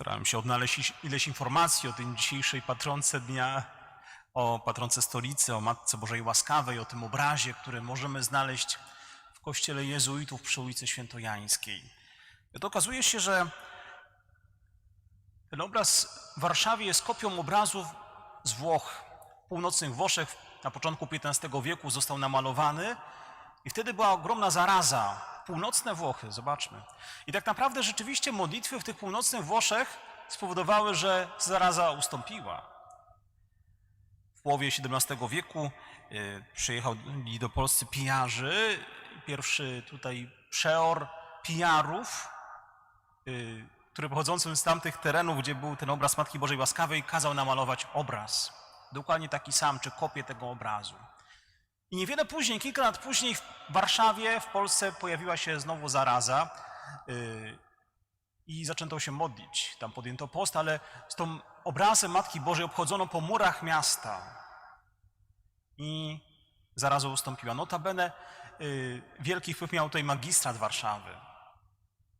Starałem się odnaleźć ileś informacji o tej dzisiejszej patronce dnia, o patronce stolicy, o Matce Bożej Łaskawej, o tym obrazie, który możemy znaleźć w kościele jezuitów przy ulicy Świętojańskiej. To okazuje się, że ten obraz w Warszawie jest kopią obrazów z Włoch, północnych Włoszech. Na początku XV wieku został namalowany i wtedy była ogromna zaraza. Północne Włochy, zobaczmy. I tak naprawdę rzeczywiście modlitwy w tych północnych Włoszech spowodowały, że zaraza ustąpiła. W połowie XVII wieku y, przyjechali do Polscy pijarzy. Pierwszy tutaj przeor pijarów, y, który pochodzący z tamtych terenów, gdzie był ten obraz Matki Bożej Łaskawej, kazał namalować obraz. Dokładnie taki sam, czy kopię tego obrazu. I niewiele później, kilka lat później w Warszawie, w Polsce pojawiła się znowu zaraza y, i zaczęto się modlić. Tam podjęto post, ale z tą obrazem Matki Bożej obchodzono po murach miasta. I zaraza ustąpiła. Notabene y, wielki wpływ miał tutaj magistrat Warszawy.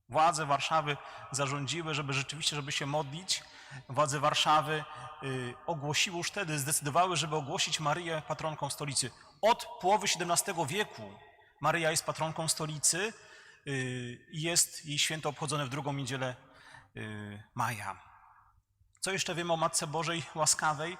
Władze Warszawy zarządziły, żeby rzeczywiście, żeby się modlić. Władze Warszawy y, ogłosiły już wtedy, zdecydowały, żeby ogłosić Maryję patronką stolicy. Od połowy XVII wieku Maryja jest patronką stolicy y, i jest jej święto obchodzone w drugą niedzielę y, maja. Co jeszcze wiemy o Matce Bożej Łaskawej?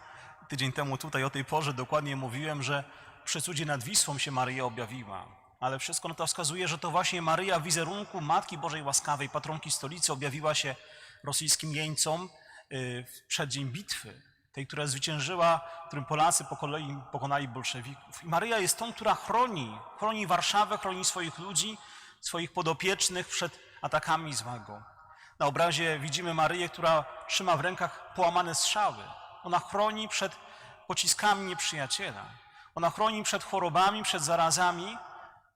Tydzień temu tutaj o tej porze dokładnie mówiłem, że przy cudzie nad Wisłą się Maryja objawiła. Ale wszystko na to wskazuje, że to właśnie Maryja w wizerunku Matki Bożej Łaskawej, patronki stolicy, objawiła się rosyjskim jeńcom w przeddzień bitwy, tej, która zwyciężyła, którym Polacy po kolei pokonali bolszewików. I Maryja jest tą, która chroni, chroni Warszawę, chroni swoich ludzi, swoich podopiecznych przed atakami złego. Na obrazie widzimy Maryję, która trzyma w rękach połamane strzały. Ona chroni przed pociskami nieprzyjaciela. Ona chroni przed chorobami, przed zarazami.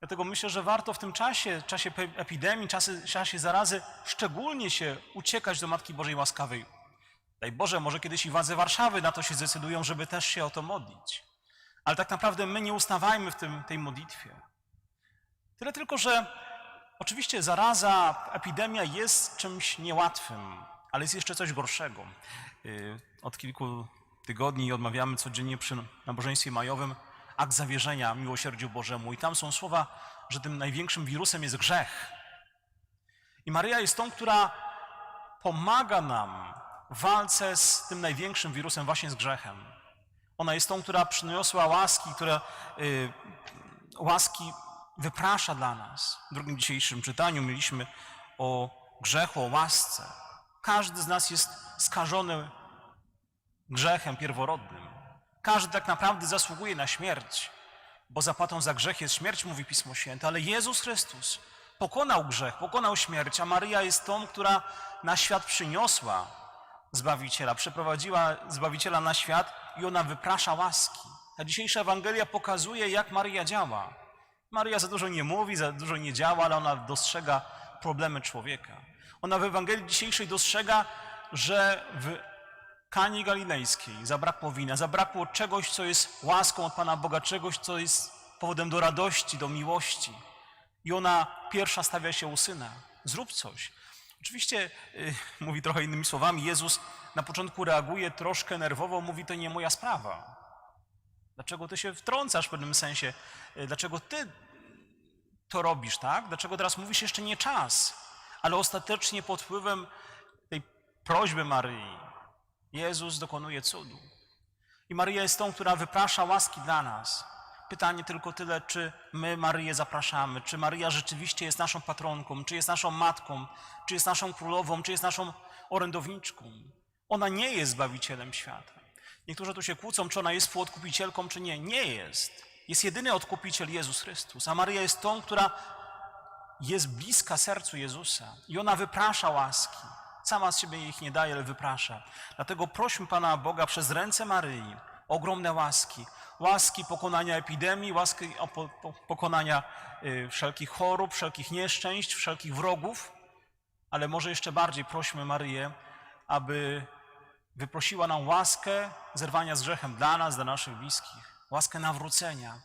Dlatego myślę, że warto w tym czasie, czasie epidemii, czasie, czasie zarazy, szczególnie się uciekać do Matki Bożej Łaskawej. Daj Boże, może kiedyś i władze Warszawy na to się zdecydują, żeby też się o to modlić. Ale tak naprawdę my nie ustawajmy w tym, tej modlitwie. Tyle tylko, że oczywiście zaraza, epidemia jest czymś niełatwym, ale jest jeszcze coś gorszego. Yy, Od kilku tygodni odmawiamy codziennie przy nabożeństwie majowym akt zawierzenia miłosierdziu Bożemu. I tam są słowa, że tym największym wirusem jest grzech. I Maryja jest tą, która pomaga nam walce z tym największym wirusem, właśnie z grzechem. Ona jest tą, która przyniosła łaski, która y, łaski wyprasza dla nas. W drugim dzisiejszym czytaniu mieliśmy o grzechu, o łasce. Każdy z nas jest skażony grzechem pierworodnym. Każdy tak naprawdę zasługuje na śmierć, bo zapłatą za grzech jest śmierć, mówi Pismo Święte, ale Jezus Chrystus pokonał grzech, pokonał śmierć, a Maryja jest tą, która na świat przyniosła Zbawiciela, przeprowadziła Zbawiciela na świat i ona wyprasza łaski. Ta dzisiejsza Ewangelia pokazuje, jak Maryja działa. Maryja za dużo nie mówi, za dużo nie działa, ale ona dostrzega problemy człowieka. Ona w Ewangelii dzisiejszej dostrzega, że w Kani Galilejskiej zabrakło wina, zabrakło czegoś, co jest łaską od Pana Boga, czegoś, co jest powodem do radości, do miłości. I ona pierwsza stawia się u syna. Zrób coś. Oczywiście, y, mówi trochę innymi słowami, Jezus na początku reaguje troszkę nerwowo, mówi, to nie moja sprawa. Dlaczego ty się wtrącasz w pewnym sensie? Y, Dlaczego ty to robisz, tak? Dlaczego teraz mówisz jeszcze nie czas? Ale ostatecznie pod wpływem tej prośby Maryi Jezus dokonuje cudu. I Maryja jest tą, która wyprasza łaski dla nas. Pytanie tylko tyle, czy my Maryję zapraszamy, czy Maryja rzeczywiście jest naszą patronką, czy jest naszą matką, czy jest naszą królową, czy jest naszą orędowniczką. Ona nie jest Zbawicielem świata. Niektórzy tu się kłócą, czy ona jest współodkupicielką, czy nie. Nie jest. Jest jedyny odkupiciel Jezus Chrystus, a Maryja jest tą, która jest bliska sercu Jezusa i ona wyprasza łaski. Sama z siebie ich nie daje, ale wyprasza. Dlatego prośmy Pana Boga przez ręce Maryi ogromne łaski. Łaski pokonania epidemii, łaski pokonania y, wszelkich chorób, wszelkich nieszczęść, wszelkich wrogów, ale może jeszcze bardziej prośmy Maryję, aby wyprosiła nam łaskę zerwania z grzechem dla nas, dla naszych bliskich. Łaskę nawrócenia.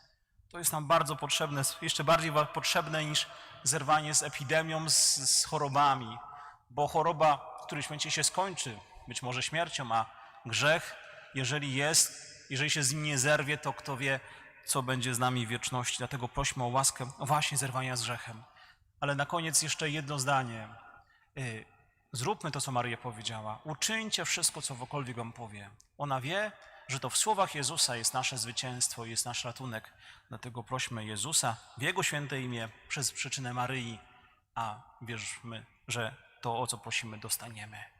To jest nam bardzo potrzebne, jeszcze bardziej potrzebne niż zerwanie z epidemią, z, z chorobami, bo choroba którymś momencie się skończy, być może śmiercią, a grzech, jeżeli jest, jeżeli się z nim nie zerwie, to kto wie, co będzie z nami w wieczności. Dlatego prośmy o łaskę właśnie zerwania z grzechem. Ale na koniec jeszcze jedno zdanie. Y, Zróbmy to, co Maria powiedziała. Uczyńcie wszystko, co wokolwiek wam powie. Ona wie, że to w słowach Jezusa jest nasze zwycięstwo, jest nasz ratunek. Dlatego prośmy Jezusa w Jego święte imię przez przyczynę Maryi, a wierzmy, że to, o co prosimy, dostaniemy.